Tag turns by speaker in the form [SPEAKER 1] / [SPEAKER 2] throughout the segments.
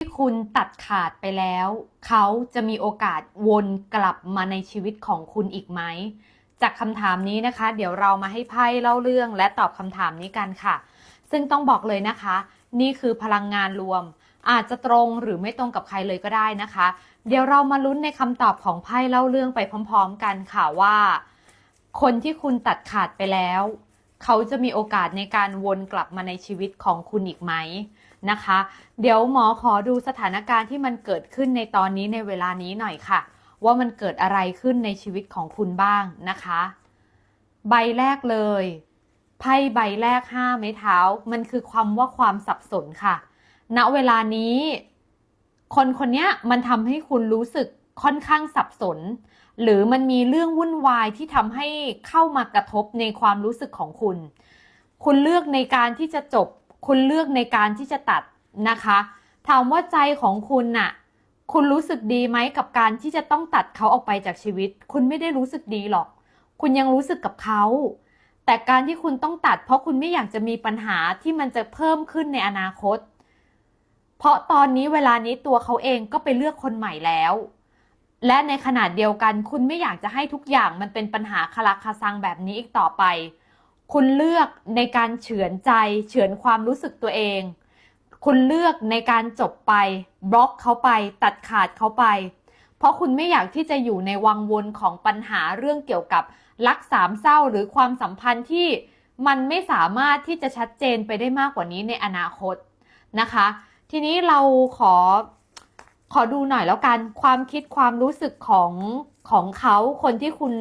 [SPEAKER 1] ที่คุณตัดขาดไปแล้ว เขาจะมีโอกาสวนกลับมาในชีวิตของคุณอีกไหม จากคำถามนี้นะคะ เดี๋ยวเรามาให้ไพ่เล่าเรื่องและตอบคำถามนี้กันค่ะ ซึ่งต้องบอกเลยนะคะ นี่คือพลังงานรวม อาจจะตรงหรือไม่ตรงกับใครเลยก็ได้นะคะ เดี๋ยวเรามาลุ้นในคำตอบของไพ่เล่าเรื่องไปพร้อม ๆ กันค่ะว่า คนที่คุณตัดขาดไปแล้ว เขาจะมีโอกาสในการวนกลับมาในชีวิตของคุณอีกไหม นะคะ เดี๋ยวหมอขอดูสถานการณ์ที่มันเกิดขึ้นในตอนนี้ในเวลานี้หน่อยค่ะ ว่ามันเกิดอะไรขึ้นในชีวิตของคุณบ้างนะคะ ใบแรกเลยไพ่ใบแรกห้าไม้เท้า มันคือความว่าความสับสนค่ะ ณเวลานี้ คนคนนี้มันทำให้คุณรู้สึกค่อนข้างสับสน หรือมันมีเรื่องวุ่นวายที่ทำให้เข้ามากระทบในความรู้สึกของคุณ คุณเลือกในการที่จะจบ คุณเลือกในการที่จะตัดนะคะ ถามว่าใจของคุณน่ะ คุณรู้สึกดีไหมกับการที่จะต้องตัดเขาออกไปจากชีวิต คุณไม่ได้รู้สึกดีหรอก คุณยังรู้สึกกับเขา แต่การที่คุณต้องตัด เพราะคุณไม่อยากจะมีปัญหาที่มันจะเพิ่มขึ้นในอนาคต เพราะตอนนี้เวลานี้ตัวเขาเองก็ไปเลือกคนใหม่แล้วและในขนาดเดียวกันคุณไม่อยากจะให้ทุกอย่างมันเป็นปัญหาคาราคาซังแบบนี้อีกต่อไป คุณเลือกในการเฉือนใจ เฉือนความรู้สึกตัวเอง คุณเลือกในการจบไป บล็อกเขาไป ตัดขาดเขาไป เพราะคุณไม่อยากที่จะอยู่ในวังวนของปัญหาเรื่องเกี่ยวกับรักสามเศร้าหรือความสัมพันธ์ที่มันไม่สามารถที่จะชัดเจนไปได้มากกว่านี้ในอนาคตนะคะ ทีนี้เราขอขอดูหน่อยแล้วกัน ความคิดความรู้สึกของของเขาคนที่คุณ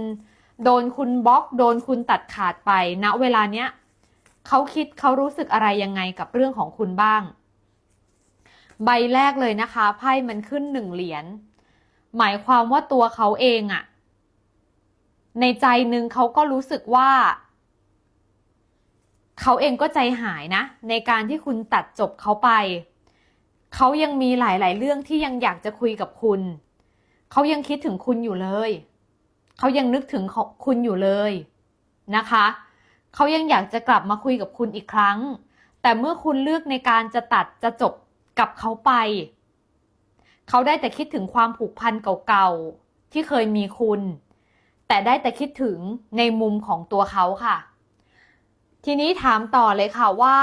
[SPEAKER 1] โดนคุณบล็อก โดนคุณตัดขาดไปณเวลาเนี้ยเขาคิดเขารู้สึกอะไรยังไงกับเรื่องของคุณบ้าง ใบแรกเลยนะคะไพ่มันขึ้นหนึ่งเหรียญหมายความว่าตัวเขาเองอะในใจนึงเขาก็รู้สึกว่า เขาเองก็ใจหายนะ ในการที่คุณตัดจบเขาไป เขายังมีหลาย ๆ เรื่องที่ยังอยากจะคุยกับคุณ เขายังคิดถึงคุณอยู่เลย เขายังนึกถึงคุณอยู่เลยนะคะ เขายังอยากจะกลับมาคุยกับคุณอีกครั้ง แต่เมื่อคุณเลือกในการจะตัดจะจบกับเขาไป เขาได้แต่คิดถึงความผูกพันเก่าๆ ที่เคยมีคุณ แต่ได้แต่คิดถึงในมุมของตัวเขาค่ะ ทีนี้ถามต่อเลยค่ะว่า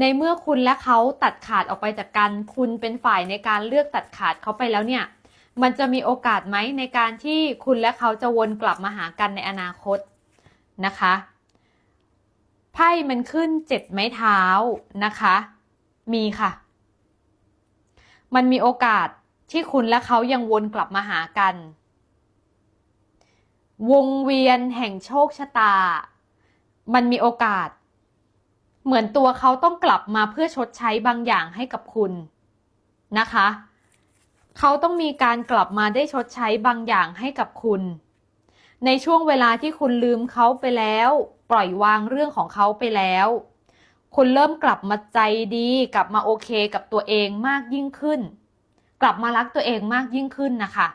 [SPEAKER 1] ในเมื่อคุณและเขาตัดขาดออกไปจากกัน คุณเป็นฝ่ายในการเลือกตัดขาดเขาไปแล้วเนี่ย มันจะมีโอกาสไหมในการที่คุณและเขาจะวนกลับมาหากันในอนาคตนะคะไพ่มันขึ้นเจ็ดไม้เท้านะคะ มีค่ะ มันมีโอกาสที่คุณและเขายังวนกลับมาหากัน วงเวียนแห่งโชคชะตา มันมีโอกาส เหมือนตัวเขาต้องกลับมาเพื่อชดใช้บางอย่างให้กับคุณนะคะ เขาต้องมีการกลับมาได้ชดใช้บางอย่างให้กับคุณ ในช่วงเวลาที่คุณลืมเขาไปแล้ว ปล่อยวางเรื่องของเขาไปแล้ว คุณเริ่มกลับมาใจดี กลับมาโอเคกับตัวเองมากยิ่งขึ้น กลับมารักตัวเองมากยิ่งขึ้นนะคะ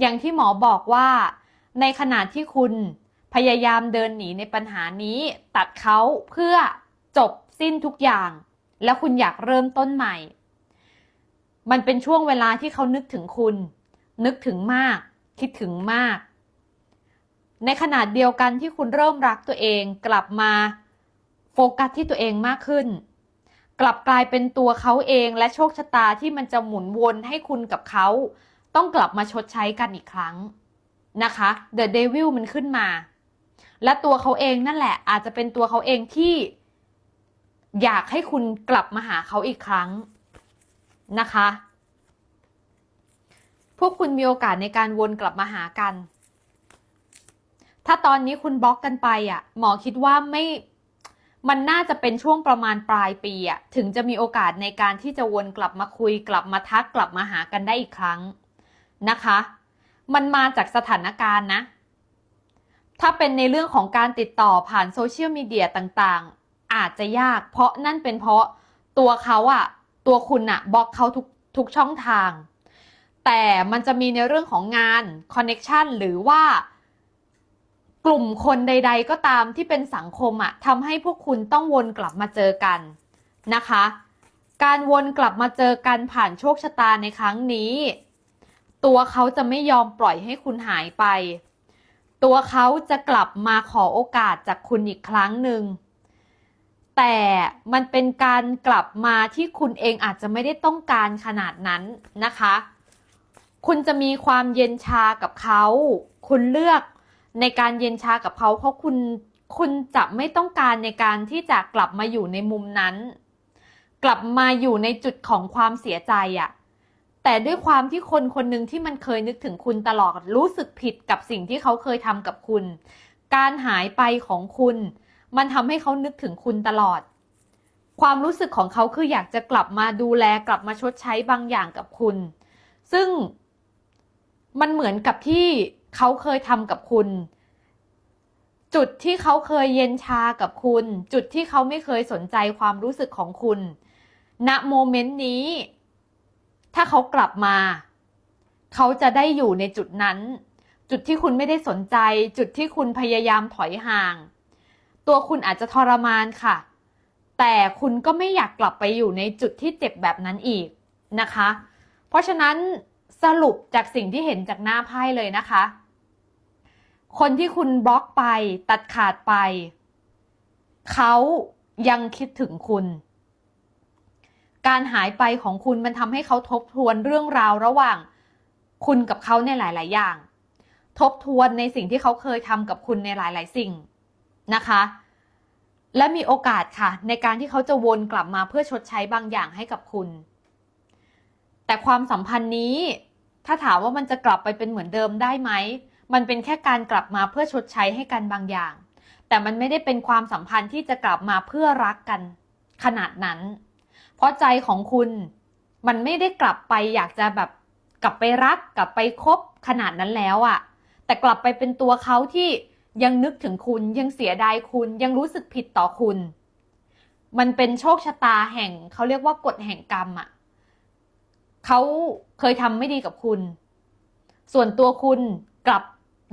[SPEAKER 1] อย่างที่หมอบอกว่า ในขณะที่คุณพยายามเดินหนีในปัญหานี้ ตัดเขาเพื่อจบสิ้นทุกอย่าง แล้วคุณอยากเริ่มต้นใหม่ มันเป็นช่วงเวลาที่เขานึกถึงคุณ นึกถึงมาก คิดถึงมาก ในขนาดเดียวกันที่คุณเริ่มรักตัวเองกลับมาโฟกัสที่ตัวเองมากขึ้น กลับกลายเป็นตัวเขาเองและโชคชะตาที่มันจะหมุนวนให้คุณกับเขา ต้องกลับมาชดใช้กันอีกครั้งนะคะ The Devil มันขึ้นมา และตัวเขาเองนั่นแหละ อาจจะเป็นตัวเขาเองที่ อยากให้คุณกลับมาหาเขาอีกครั้ง นะคะ พวกคุณมีโอกาสในการวนกลับมาหากัน ถ้าตอนนี้คุณบล็อกกันไปอะ หมอคิดว่าไม่มันน่าจะเป็นช่วงประมาณปลายปีอะถึงจะมีโอกาสในการที่จะวนกลับมาคุย กลับมาทักกลับมาหากันได้อีกครั้งนะคะ มันมาจากสถานการณ์นะ ถ้าเป็นในเรื่องของการติดต่อผ่านโซเชียลมีเดียต่างๆ อาจจะยาก เพราะนั่นเป็นเพราะตัวเขาอะ ตัวคุณอะบล็อกเขาทุกทุกช่องทาง แต่มันจะมีในเรื่องของงานคอนเน็ชันหรือว่ากลุ่มคนใด ๆ ก็ตามที่เป็นสังคมอะทำให้พวกคุณต้องวนกลับมาเจอกันนะคะ การวนกลับมาเจอกันผ่านโชคชะตาในครั้งนี้ ตัวเขาจะไม่ยอมปล่อยให้คุณหายไป ตัวเขาจะกลับมาขอโอกาสจากคุณอีกครั้งหนึ่ง แต่มันเป็นการกลับมาที่คุณเองอาจจะไม่ได้ต้องการขนาดนั้นนะคะ คุณจะมีความเย็นชากับเขา คุณเลือกในการเย็นชากับเขา เพราะคุณคุณจะไม่ต้องการในการที่จะกลับมาอยู่ในมุมนั้น กลับมาอยู่ในจุดของความเสียใจอะแต่ด้วยความที่คนคนหนึ่งที่มันเคยนึกถึงคุณตลอดรู้สึกผิดกับสิ่งที่เขาเคยทำกับคุณ การหายไปของคุณ มันทำให้เขานึกถึงคุณตลอด ความรู้สึกของเขาคืออยากจะกลับมาดูแลกลับมาชดใช้บางอย่างกับคุณ ซึ่งมันเหมือนกับที่เขาเคยทำกับคุณ จุดที่เขาเคยเย็นชากับคุณ จุดที่เขาไม่เคยสนใจความรู้สึกของคุณ ณโมเมนต์นี้ ถ้าเขากลับมา เขาจะได้อยู่ในจุดนั้น จุดที่คุณไม่ได้สนใจ จุดที่คุณพยายามถอยห่าง ตัวคุณอาจจะทรมานค่ะ แต่คุณก็ไม่อยากกลับไปอยู่ในจุดที่เจ็บแบบนั้นอีกนะคะ เพราะฉะนั้นสรุปจากสิ่งที่เห็นจากหน้าไพ่เลยนะคะ คนที่คุณบล็อกไปตัดขาดไป เขายังคิดถึงคุณ การหายไปของคุณมันทำให้เขาทบทวนเรื่องราวระหว่างคุณกับเขาในหลาย ๆ อย่าง ทบทวนในสิ่งที่เขาเคยทำกับคุณในหลาย ๆ สิ่ง นะคะ และมีโอกาสค่ะ ในการที่เขาจะวนกลับมาเพื่อชดใช้บางอย่างให้กับคุณ แต่ความสัมพันธ์นี้ ถ้าถามว่ามันจะกลับไปเป็นเหมือนเดิมได้ไหม มันเป็นแค่การกลับมาเพื่อชดใช้ให้กันบางอย่าง แต่มันไม่ได้เป็นความสัมพันธ์ที่จะกลับมาเพื่อรักกันขนาดนั้น เพราะใจของคุณมันไม่ได้กลับไปอยากจะแบบกลับไปรักกลับไปคบขนาดนั้นแล้วอะแต่กลับไปเป็นตัวเขาที่ ยังนึกถึงคุณยังเสียดายคุณยังรู้สึกผิดต่อคุณ มันเป็นโชคชะตาแห่งเขาเรียกว่ากฎแห่งกรรมอะเขาเคยทำไม่ดีกับคุณ ส่วนตัวคุณกลับ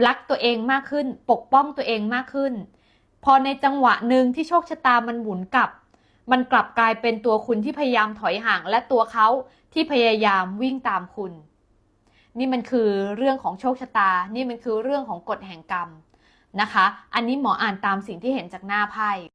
[SPEAKER 1] รักตัวเองมากขึ้น ปกป้องตัวเองมากขึ้น พอในจังหวะหนึ่งที่โชคชะตามันหมุนกลับ มันกลับกลายเป็นตัวคุณที่พยายามถอยห่าง และตัวเขาที่พยายามวิ่งตามคุณ นี่มันคือเรื่องของโชคชะตา นี่มันคือเรื่องของกฎแห่งกรรม นะคะ อันนี้หมออ่านตามสิ่งที่เห็นจากหน้าไพ่